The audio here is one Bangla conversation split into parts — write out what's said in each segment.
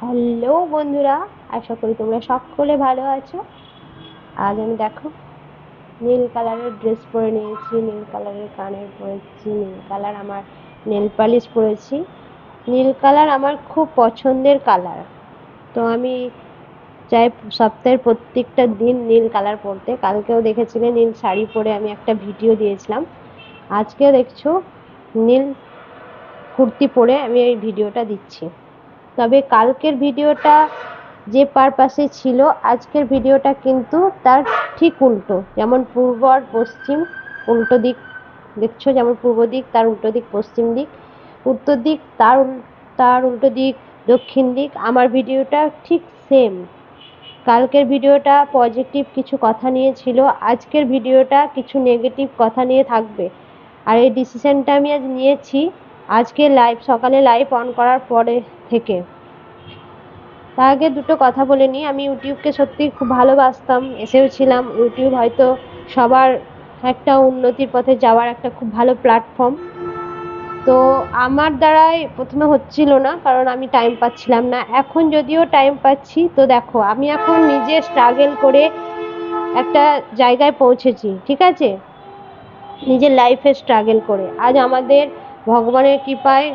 হ্যালো বন্ধুরা, আশা করি তোমরা সকলে ভালো আছো। আজ আমি দেখো, নীল কালারের ড্রেস পরে নিয়েছি, নীল কালারের কানের পরেছি, নীল কালার আমার নেল পালিশ পরেছি। নীল কালার আমার খুব পছন্দের কালার। তো আমি চাই সপ্তাহের প্রত্যেকটা দিন নীল কালার পরতে। কালকেও দেখেছিলে নীল শাড়ি পরে আমি একটা ভিডিও দিয়েছিলাম। আজকেও দেখছ নীল কুর্তি পরে আমি এই ভিডিওটা দিচ্ছি। তবে কালকের ভিডিওটা যে পারপাসে ছিল, আজকের ভিডিওটা কিন্তু তার ঠিক উল্টো। যেমন পূর্ব আর পশ্চিম, উল্টো দিক দেখছ, যেমন পূর্ব দিক, তার উল্টো দিক, পশ্চিম দিক। উত্তর দিক, তার তার উল্টো দিক, দক্ষিণ দিক। আমার ভিডিওটা ঠিক সেম কালকের ভিডিওটা পজিটিভ কিছু কথা নিয়ে ছিল। আজকের ভিডিওটা কিছু নেগেটিভ কথা নিয়ে থাকবে। আর এই ডিসিশনটা আমি আজ নিয়েছি। আজকে লাইভ সকালে লাইভ অন করার পরে থেকে। তার আগে দুটো কথা বলে নিই। আমি ইউটিউবকে সত্যি খুব ভালোবাসতাম, এসেও ছিলাম। ইউটিউব হয়তো সবার একটা উন্নতির পথে যাওয়ার একটা খুব ভালো প্ল্যাটফর্ম তো আমার দ্বারাই প্রথমে হচ্ছিল না, কারণ আমি টাইম পাচ্ছিলাম না। এখন যদিও টাইম পাচ্ছি, তো দেখো, আমি এখন নিজে স্ট্রাগল করে একটা জায়গায় পৌঁছেছি, ঠিক আছে? নিজের লাইফে স্ট্রাগল করে। আজ আমাদের ভগবানের কৃপায়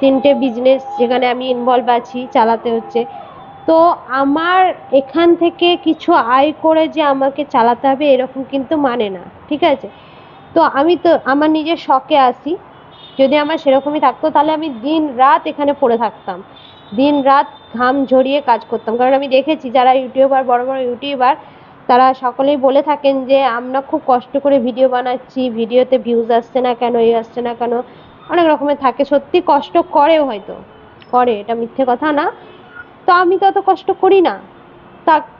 তিনটে বিজনেস যেখানে আমি ইনভলভ আছি, চালাতে হচ্ছে। তো আমার এখান থেকে কিছু আয় করে যে আমাকে চালাতে হবে, এরকম কিন্তু মানে না, ঠিক আছে? তো আমি তো, আমার নিজের শখে আসি যদি আমার সেরকমই থাকতো, তাহলে আমি দিন রাত এখানে পড়ে থাকতাম। দিন রাত ঘাম ঝরিয়ে কাজ করতাম। কারণ আমি দেখেছি, যারা ইউটিউবার, বড় বড় ইউটিউবার, তারা সকলেই বলে থাকেন যে, আমরা খুব কষ্ট করে ভিডিও বানাচ্ছি ভিডিওতে ভিউজ আসছে না কেন, এই আসছে না কেন? অনেক রকমের থাকে, সত্যি কষ্ট করেও হয়তো, করে, এটা মিথ্যে কথা না। তো আমি তো অত কষ্ট করি না।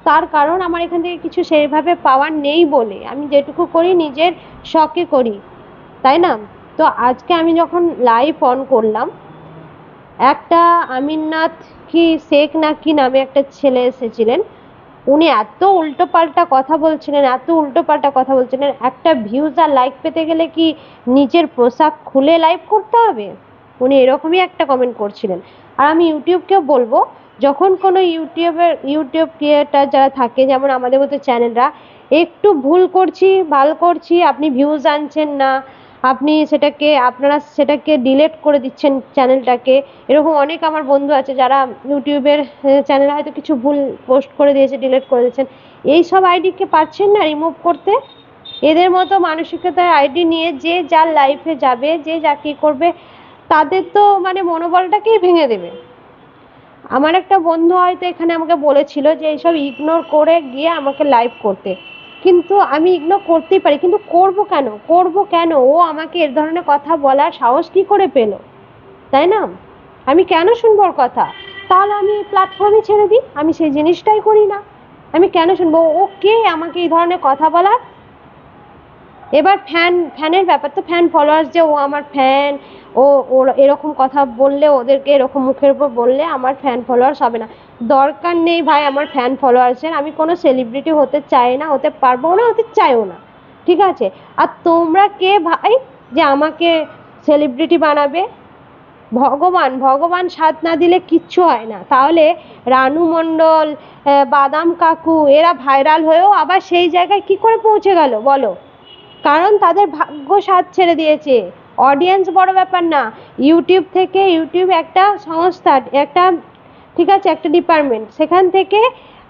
তার কারণ আমার এখান থেকে কিছু সেইভাবে পাওয়ার নেই বলে। আমি যেটুকু করি, নিজের শখে করি, তাই না? তো আজকে আমি যখন লাইভ অন করলাম, একটা আমিননাথ কি শেখ না কি নামে একটা ছেলে এসেছিলেন উনি এত উল্টোপাল্টা কথা বলছিলেন, এত উল্টোপাল্টা কথা বলছিলেন, একটা ভিউজ আর লাইক পেতে গেলে কি নিজের পোশাক খুলে লাইভ করতে হবে? উনি এরকমই একটা কমেন্ট করছিলেন। আর আমি ইউটিউবকেও বলব, যখন কোনো ইউটিউবের, ইউটিউব ক্রিয়েটার যারা থাকে, যেমন আমাদের মতো চ্যানেলরা একটু ভুল করছি, ভালো করছি, আপনি ভিউজ আনছেন না আপনি সেটাকে, আপনারা সেটাকে ডিলেট করে দিচ্ছেন চ্যানেলটাকে এরকম অনেক আমার বন্ধু আছে যারা ইউটিউবের চ্যানেলে হয়তো কিছু ভুল পোস্ট করে দিয়েছে ডিলেট করে দিয়েছেন। এই সব আইডিকে পারছেন না রিমুভ করতে? এদের মতো মানসিকতার আইডি নিয়ে যে যার লাইফে যাবে, যে যা কী করবে, তাদের তো মানে মনোবলটাকেই ভেঙে দেবে। আমার একটা বন্ধু হয়তো এখানে আমাকে বলেছিল যে এইসব ইগনোর করে গিয়ে আমাকে লাইভ করতে। কিন্তু আমি এগুলো করতেই পারি, কিন্তু করব কেন? করব কেন? ও আমাকে এর ধরনের কথা বলার সাহস কী করে পেল? তাই না? আমি কেন শুনব ওর কথা? তাহলে আমি প্ল্যাটফর্মে ছেড়ে দিই, আমি সেই জিনিসটাই করি না। আমি কেন শুনব? ও কে আমাকে এই ধরনের কথা বলার এবার ফ্যান ফ্যানের ব্যাপার তো ফ্যান ফলোয়ার্স যে, ও আমার ফ্যান ও ওর এরকম কথা বললে, ওদেরকে এরকম মুখের উপর বললে আমার ফ্যান ফলোয়ার্স হবে না। দরকার নেই ভাই আমার ফ্যান ফলোয়ার্সের আমি কোনো সেলিব্রিটি হতে চাই না, হতে পারব না, হতে চাইও না। ঠিক আছে? আর তোমরা কে ভাই যে আমাকে সেলিব্রিটি বানাবে? ভগবান ভগবান সাথ না দিলে কিচ্ছু হয় না। তাহলে রানু মণ্ডল বাদাম কাকু, এরা ভাইরাল হয়েও আবার সেই জায়গায় কি করে পৌঁছে গেল? বলো। কারণ তাদের ভাগ্য সাথ ছেড়ে দিয়েছে। অডিয়েন্স বড় ব্যাপার না। ইউটিউব থেকে ইউটিউব একটা সংস্থা, একটা, ঠিক আছে, একটা ডিপার্টমেন্ট সেখান থেকে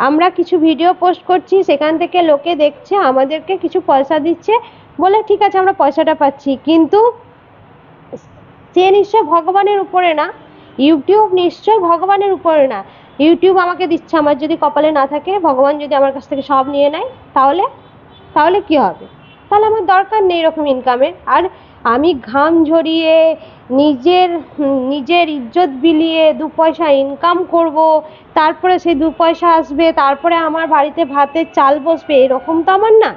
আমরা কিছু ভিডিও পোস্ট করছি, সেখান থেকে লোকে দেখছে, আমাদেরকে কিছু পয়সা দিচ্ছে, বলে ঠিক আছে, আমরা পয়সাটা পাচ্ছি। কিন্তু সে নিশ্চয় ভগবানের উপরে না। ইউটিউব নিশ্চয় ভগবানের উপরে না। ইউটিউব আমাকে দিচ্ছে, আমার যদি কপালে না থাকে, ভগবান যদি আমার কাছ থেকে সব নিয়ে নেয়, তাহলে তাহলে কি হবে? তাহলে আমার দরকার নেই এরকম ইনকামের আর আমি ঘাম ঝরিয়ে নিজের নিজের ইজ্জত বিলিয়ে দু পয়সা ইনকাম করব, তারপরে সেই দু পয়সা আসবে, তারপরে আমার বাড়িতে ভাতের চাল বসবে, এরকম তো আমার না।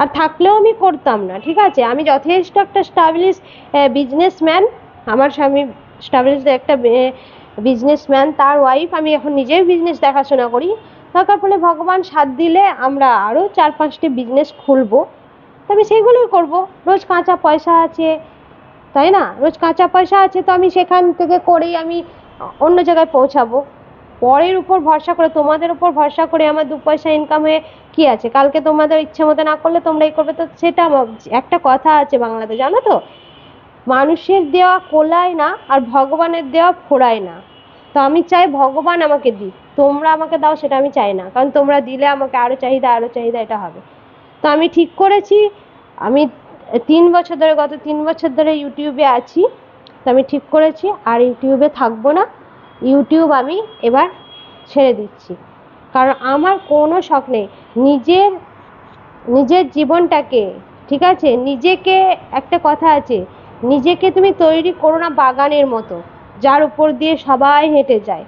আর থাকলেও আমি করতাম না, ঠিক আছে? আমি যথেষ্ট একটা স্টাবলিশ বিজনেসম্যান আমার স্বামী স্টাবলিশ একটা বিজনেসম্যান তার ওয়াইফ আমি এখন নিজেই বিজনেস দেখাশোনা করি। দরকার পড়লে ভগবান সাথ দিলে আমরা আরও চার পাঁচটি বিজনেস খুলবো। তবে সেগুলোই করব। রোজ কাঁচা পয়সা আছে, তাই না? রোজ কাঁচা পয়সা আছে তো আমি সেখান থেকে করেই আমি অন্য জায়গায় পৌঁছাবো। পরের উপর ভরসা করে, তোমাদের উপর ভরসা করে আমার দু পয়সা ইনকাম হয়ে কী আছে? কালকে তোমাদের ইচ্ছে মতো না করলে তোমরা এই করবে, তো সেটা একটা কথা আছে বাংলাতে, জানো তো? মানুষের দেওয়া কোলায় না আর ভগবানের দেওয়া ফোড়ায় না। তো আমি চাই ভগবান আমাকে দিক। তোমরা আমাকে দাও, সেটা আমি চাই না। কারণ তোমরা দিলে আমাকে আরও চাহিদা আরও চাহিদা, এটা হবে। তো আমি ঠিক করেছি। আমি তিন বছর ধরে, গত তিন বছর ধরে ইউটিউবে আছি। তো আমি ঠিক করেছি। আর ইউটিউবে থাকব না। ইউটিউব আমি এবার ছেড়ে দিচ্ছি। কারণ আমার কোনো শখ নেই। নিজের নিজের জীবনটাকে, ঠিক আছে? নিজেকে একটা কথা আছে। নিজেকে তুমি তৈরি করো না বাগানের মতো, যার উপর দিয়ে সবাই হেঁটে যায়।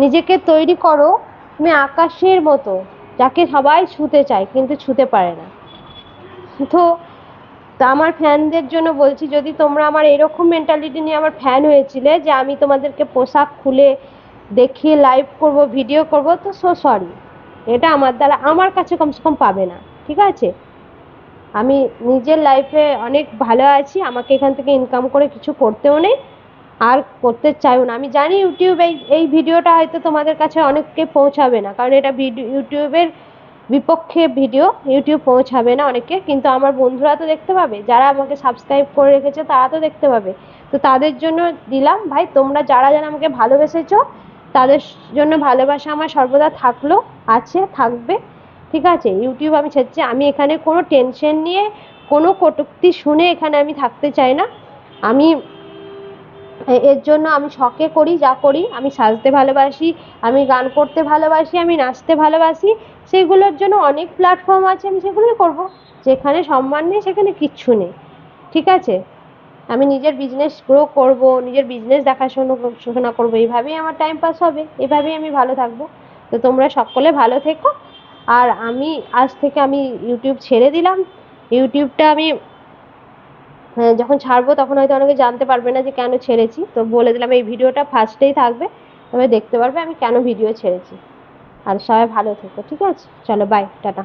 নিজেকে তৈরি করো তুমি আকাশের মতো, যাকে সবাই ছুঁতে চায় কিন্তু ছুঁতে পারে না। তো তা আমার ফ্যানদের জন্য বলছি, যদি তোমরা আমার এরকম মেন্টালিটি নিয়ে আমার ফ্যান হয়েছিলে যে আমি তোমাদেরকে পোশাক খুলে দেখিয়ে লাইভ করব ভিডিও করব, তো সো সরি এটা আমার দ্বারা, আমার কাছে কমসে কম পাবে না, ঠিক আছে? আমি নিজের লাইফে অনেক ভালো আছি, আমাকে এখান থেকে ইনকাম করে কিছু করতেও নেই। আর করতে চাইও না। আমি জানি ইউটিউবে এই এই ভিডিওটা হয়তো তোমাদের কাছে অনেককে পৌঁছাবে না, কারণ এটা ভিডিও ইউটিউবের বিপক্ষে ভিডিও ইউটিউব পৌঁছাবে না অনেকে কিন্তু আমার বন্ধুরা তো দেখতে পাবে, যারা আমাকে সাবস্ক্রাইব করে রেখেছে তারা তো দেখতে পাবে। তো তাদের জন্য দিলাম, ভাই তোমরা যারা যারা আমাকে ভালোবেসেছো, তাদের জন্য ভালোবাসা আমার সর্বদা থাকল, আছে, থাকবে, ঠিক আছে? ইউটিউব আমি ছেড়েছি, আমি এখানে কোনো টেনশন নিয়ে, কোনো কটূক্তি শুনে এখানে আমি থাকতে চাই না। আমি এর জন্য আমি শখে করি, যা করি, আমি সাজতে ভালোবাসি, আমি গান করতে ভালোবাসি, আমি নাচতে ভালোবাসি, সেগুলোর জন্য অনেক প্ল্যাটফর্ম আছে, আমি সেগুলোই করব। যেখানে সম্মান নেই, সেখানে কিচ্ছু নেই। ঠিক আছে? আমি নিজের বিজনেস গ্রো করব, নিজের বিজনেস দেখাশোনা শোনা করব, এইভাবেই আমার টাইম পাস হবে এভাবেই আমি ভালো থাকব। তো তোমরা সকলে ভালো থেকো। আর আমি, আজ থেকে আমি ইউটিউব ছেড়ে দিলাম। ইউটিউবটা আমি যখন ছাড়বো তখন হয়তো অনেকে জানতে পারবে না যে কেন ছেড়েছি। তো বলে দিলাম, এই ভিডিওটা ফার্স্টেই থাকবে, তবে দেখতে পারবে আমি কেন ভিডিও ছেড়েছি। আর সবাই ভালো থেকো, ঠিক আছে? চলো বাই টাটা।